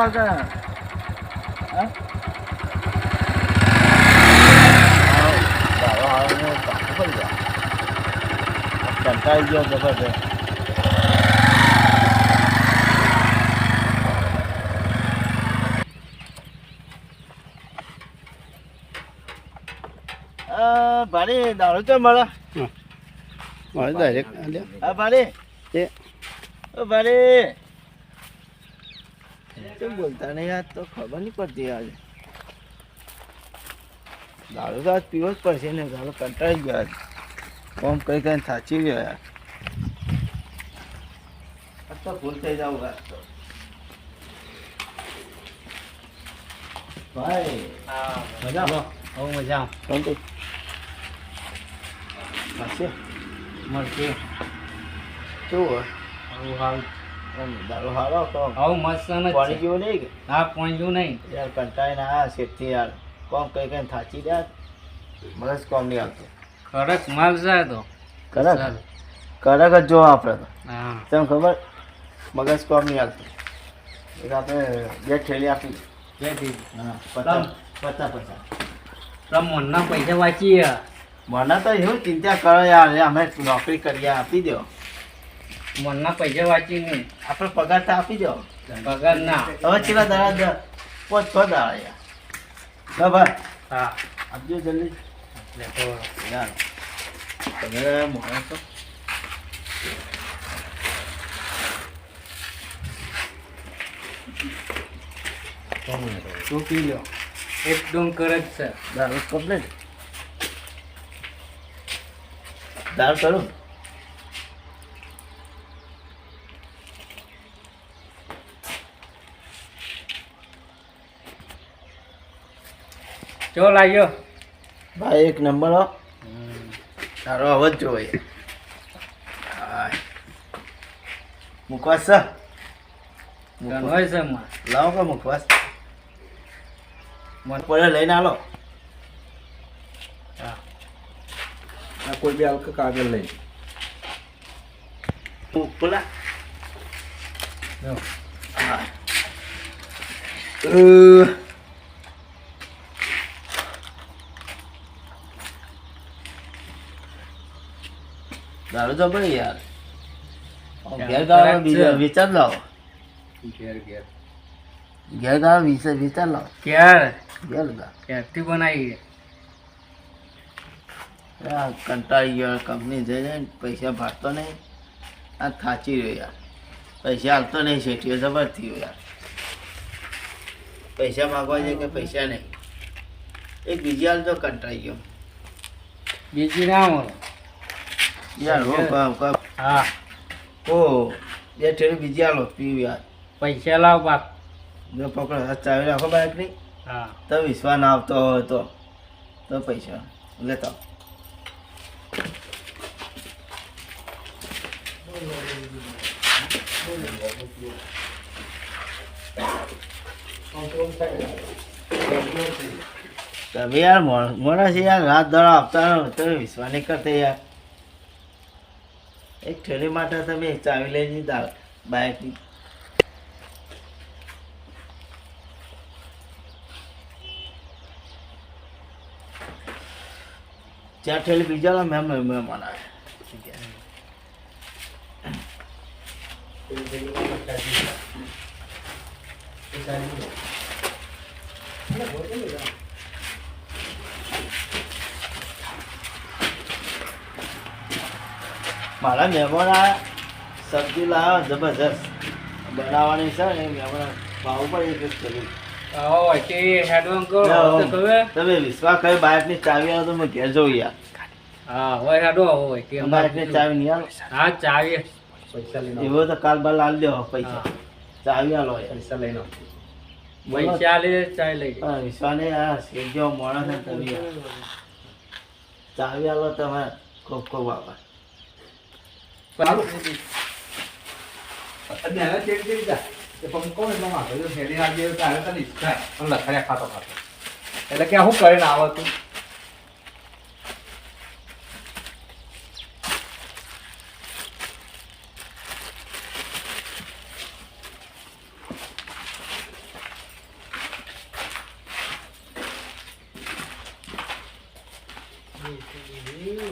હતો ને હે? દારૂ હારો ને પાછું પડી ગયા કંટાળી ગયો જબરદસ્ત અ, ભાડી દારૂ તો મળે. મારે ડાયરેક્ટ હા ભાડી એ. ઓ ભાડી કેમ બોલતા નહીં? યાર તો ખબર નહીં પડતી આજે. દારૂ તો આજ પીવો જ પડશે ને દારૂ કંટાળી ગયો આજ. કોમ કઈ કઈ થાચી ગયો યાર આજ તો ભૂલ થઈ જાવ આજ તો ભાઈ મજા બહુ મજા શાંતિ મળશે મળશે કેવું હોય આવું હાલ આમ દારૂ હારો તો આવું મસ્ત જ પાણી છે જેવું નહીં કે હા પહોંચ્યું નહીં યાર કંટાળીને આ શેઠથી યાર કોમ કઈ કઈ થાચી રહ્યા મગજ કોમ નહીં આવતું કડક માલ છે તો. કડક. કડક જ જો આપણે તો. હા. તેમ ખબર? મગજ કોમ નહીં આવતું એક આપણે બે ઠેલી આપી બે પચાસ. પચાસ પચાસ. મનના પૈસા વાંચીએ. મને તો એવું ચિંતા કરો યાર. અમે નોકરી કરીએ આપી દો. મનના પૈસા વાંચી નહીં. આપણે પગાર તો આપી દો. પગાર ના. હવે ચેલા દાડા દ પાંચ છ દાડા યાર. ના હા. આપજો જલ્દી. એટલે તો યાર તમે મોડા છો શું પી લ્યો એકદમ કરજ છે દારૂ કમ્પ્લીટ દારૂ કરું ચો લાગ્યો ભાઈ એક નંબર હો તારો અવાજ જોઈએ મુખવાસ છે ગણવાય છે માં લાવો કે મુખવાસ મને પડે લઈને આલો હા આ કોઈ બી આલક કાગળ લઈ પેલા જો. હા દારૂ તો ભાઈ યાર. ઘેર ગાળો બીજો વિચાર લાવો. ઘેર ઘેર. ઘેર ગાળો વિચાર વિચાર લાવો. ક્યારે ઘેર ગા ક્યારથી બનાવી કંટાળી ગયો કંપની જઈ જાય પૈસા ભાગતો નહીં. આ થાચી રહ્યો યાર. પૈસા હાલતો નહીં શેઠીઓ જબર થયો યાર. પૈસા માગવા જાય કે પૈસા નહીં. એક બીજી હાલ તો કંટાળી ગયો. બીજી ના મળે. યાર હો કામ કામ. હા. ઓ બે ઠેરી બીજી પીવું યાર પૈસા લાવ બાપ જો પકડો ચાવી રાખો બાઈક નહીં હા. તો વિશ્વાસ ના આવતો હોય તો. તો પૈસા. લેતા તમે યાર મોણ- મોણા છે યાર રાત દાડો આપતા વિશ્વા તમે વિશ્વાસ નહીં કરતા યાર. એક ઠેલી માટે તમે ચાવી લઈ દીધા બાઇકની ચાર ઠેલી બીજા મેમ મહેમાન આવે મારા મહેમાન સબ્જી લાવ્યો જબરજસ્ત. બનાવવાની છે ને મહેમાન ભાવ પણ એક જ કર્યું તમે વિશ્વાસ કરી બાઇકની ચાવી આવો તો મેં ઘેર જવું યાર. હા હોય હેડો હોય કે બાઇકની ચાવી નહીં આલો? હા ચાવી પૈસા લઈને. એવો તો કાલ બાલ આલ દેવો પૈસા. ચાવી આલો પૈસા લઈને. પૈસા લે ચાવી લઈ હા, વિશ્વાને આ જેવો માણસ ને તમે. ચાવી આલો તમે ખૂબ ખૂબ આભાર. ไปลูกดีเนี่นแล้วเจ๊งจ้ะเดี๋ยวผมก็ไม่มาหาเรื่ยงเฮลีนาเยอะจ้แล้วสนิทใช่มันหลักคะแนนคาต่อคาแต่แล้วแกฮุกเลยนาว่าตุ๊ นี่คือ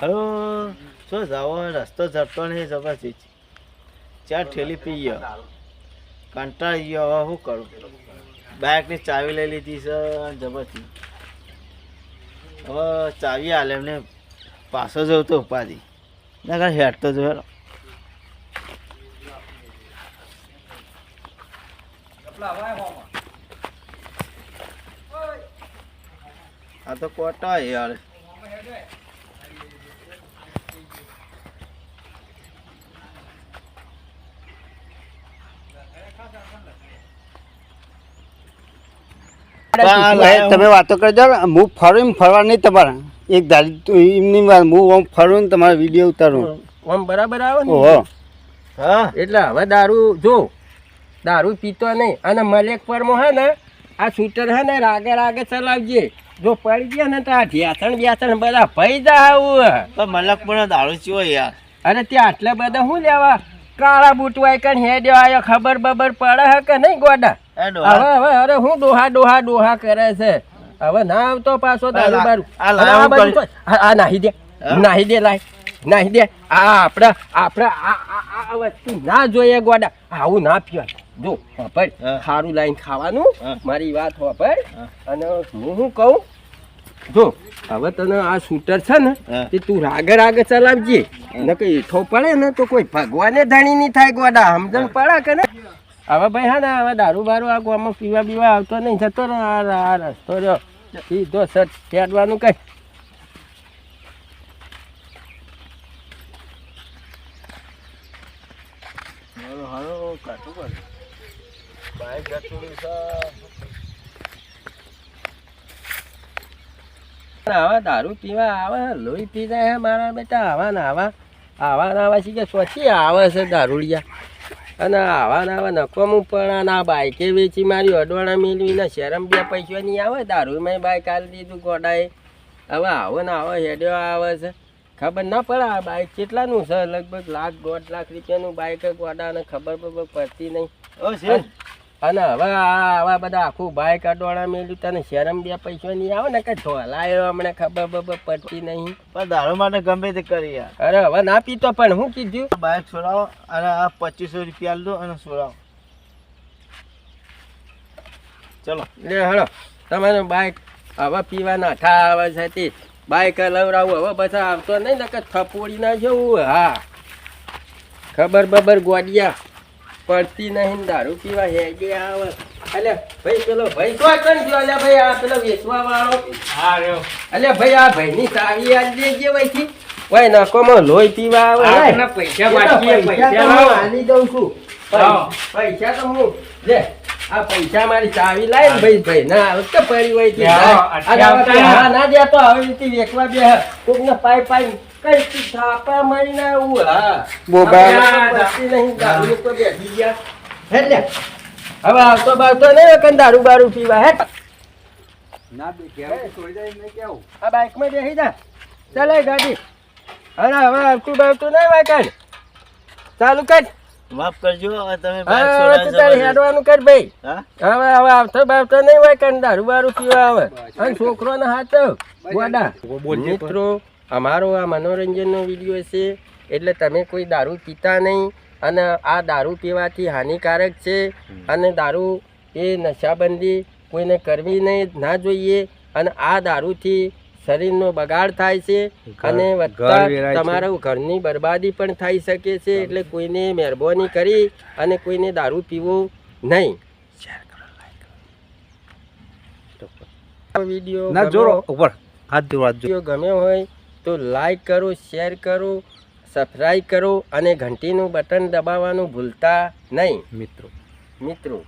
હલો, શું જાવો રસ્તો ઝડતો નહીં જબરજસ્ત ચાર ઠેલી પી ગયો કંટાળી ગયો, હવે શું કરું? બાઇકની ચાવી લઈ લીધી છે જબરથી હવે ચાવી હાલે, એમને પાછો જવું તો ઉપાધી. ના કાંઈ હેડ તો જોયો. આ તો કોટા યાર. તમે વાતો કરજો હું ફરું એમ ફરવા નહીં તમારે. એક ધારી એમની વાત હું આમ ફરું ને તમારા વીડિયો ઉતારું. આમ બરાબર આવે ને? ઓહો. હા. એટલે હવે દારૂ જો દારૂ પીતો નહીં. અને મલેકપરમાં હે ને આ શૂટર હે ને રાગે રાગે ચલાવજે. જો પડી ગયા ને તો આ ધ્યાસણ વ્યાસણ બધા ભઈ જા આવું પણ મલક પણ દારૂ ચીવો યાર? અરે ત્યાં આટલા બધા શું લેવા? કાળા બૂટ વાય કન હેડ્યો આયો ખબર બબર પડે હે કે નહીં ગોડા? હવે હવે અરે હું ડોહા ડોહા ડોહા કરે છે. હવે ના આવતો પાછો દારૂ બારૂ. આ તો- નાહી દે. નાહી દે લાય. નાહી દે. આ આપણે આપણે આ વસ્તુ ના જોઈએ ગોડા. આવું ના પીવાય. જો હોપર. ખારું લાઈન ખાવાનું મારી વાત હોપડ અને હું શું કહું? જો હવે તને આ શૂટર છે ને. તે તું રાગે રાગે ચલાવજે. ને કઈ ઈઠો પડે ને તો કોઈ ભગવાને ધણી નહીં થાય ગોડા. સમજણ પડે કે ને હવે ભાઈ હા ને હવે દારૂ બારૂ આ ગોમાં પીવા બીવા આવતો નહીં જતો ને આ રસ્તો રહ્યો. સીધો સર ફેરવાનું કઈ. હારું, કાઢવું પડે. બાઈક છે. હવે દારૂ પીવા આવે લોહી પી જાય મારા બેટા. આવા ના આવા. આવા ને આવા શીખે સ્વચ્છી આવે છે દારૂડિયા. અને આવા ને આવા નકોમું પણ આ બાઈકે વેચી મારી અડવાણા મેળવી ને શરમ બે પૈસા નહીં આવે. દારૂ મેં બાઈક આલી દીધું ગોડાએ. હવે આવો ને આવો હેડ્યો આવે છે. ખબર ના પડે આ બાઈક કેટલાનું છે? લગભગ લાખ દોઢ લાખ રૂપિયાનું બાઈક ગોડાને ખબર પડતી નહીં. ઓ શેઠ, અને હવે આ આવા બધા આખું બાઈક કાઢવાના મેળ્યું તને શરમ બે પૈસા નહીં આવે ને કઈ ઢોલાયો હમણાં ખબર બબર પડતી નહીં? પણ દારૂ માટે ગમે તે કરી યાર. અરે હવે ના પીતો પણ હું કીધું? બાઈક છોડાવો અને આ પચીસો રૂપિયા લો અને છોડાવો. ચલો. લે હળો તમારું બાઈક હવે પીવા નાઠા આવે છે તે. બાઈક લવડાવું હવે પછી આવતો નહીં ને કે થપોડી ના જવું હા. ખબર બબર ગોડિયા. પડતી નહીં દારૂ પીવા હેગે આવે. અલે ભાઈ પેલો ભાઈ તો કન ગયો? અલે ભાઈ આ પેલો વેચવા વાળો. હા રહ્યો. અલે ભાઈ આ ભાઈની ચાવી આલી દેજે વઈથી વઈ નકોમાં લોહી પીવા આવે. આપણા. પૈસા બાકી પૈસા લાવ આની. દઉં છું. પૈસા તો હું લે આ પૈસા મારી ચાવી લાય ને ભાઈ ભાઈ ના આવે તો પડી હોય હવે ના દે તો આવી રીતે વેચવા બે કોક ને પાઈ પાઈ કઈ છાપા મારી ના આવું હા? બોબા. નહીં દારૂ તો બેસી ગયા. હે લે. હવે આવતો બાવતો નહીં કઈ દારૂ બારૂ પીવા હે ના બે ઘેર છોડી જાય નહીં કેવું આ બાઈકમાં બેસી જા. ચાલે ગાડી. અરે હવે આવતું બાવતું નહીં વાંકણ ચાલુ કર. માફ કરજો હવે તમે હવે તું તારે હેડવાનું કર ભાઈ. હા? હવે હવે આવતો બાવતો નહીં હોય વાંકણ દારૂ બારૂ પીવા આવે. અને છોકરો ને હાથ ગોડા મિત્રો અમારો આ મનોરંજનનો વીડિયો છે એટલે તમે કોઈ દારૂ પીતા નહીં અને આ દારૂ પીવાથી હાનિકારક છે અને દારૂ એ નશાબંધી કોઈને કરવી નહીં ના જોઈએ અને આ દારૂથી શરીરનો બગાડ થાય છે અને વધતા તમારા ઘરની બરબાદી પણ થઈ શકે છે એટલે કોઈને મહેરબાની કરી અને કોઈને દારૂ પીવો નહીં. વીડિયો ગમ્યો હોય તો લાઈક કરો શેર કરો સબસ્ક્રાઈબ કરો અને ઘંટીનું બટન દબાવવાનું ભૂલતા નહીં. મિત્રો. મિત્રો.